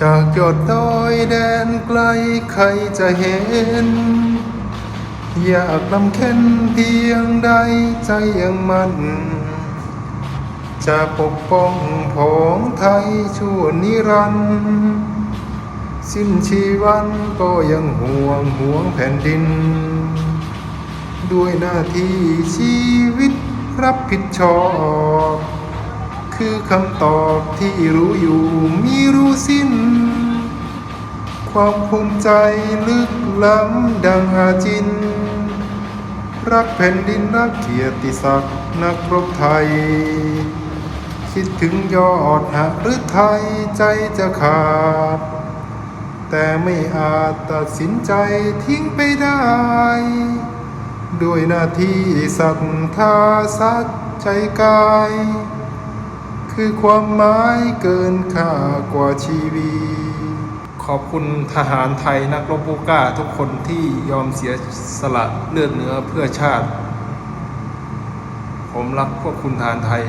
จากยอดดอยแดนไกลใครจะเห็น อยากลำเค็นเพียงใดใจยังมันจะปกป้องผองไทยชั่วนิรันดร์สิ้นชีวันก็ยังห่วงห่วงแผ่นดิน ด้วยหน้าที่ชีวิตรับผิดชอบ คือคำตอบที่รู้อยู่มีรู้สิ้น ความภูมิใจลึกล้ำดังอาจิน รักแผ่นดินรักเกียรติศักดิ์นักรบไทย คิดถึงยอดหักหรือไทยใจจะขาด แต่ไม่อาจตัดสินใจทิ้งไปได้ ด้วยหน้าที่ศรัทธาสัจใจกาย คือความหมายเกินค่ากว่าชีวี ขอบคุณทหารไทยนักรบผู้กล้าทุกคนที่ยอมเสียสละเลือดเนื้อเพื่อชาติ ผมรักพวกคุณทหารไทย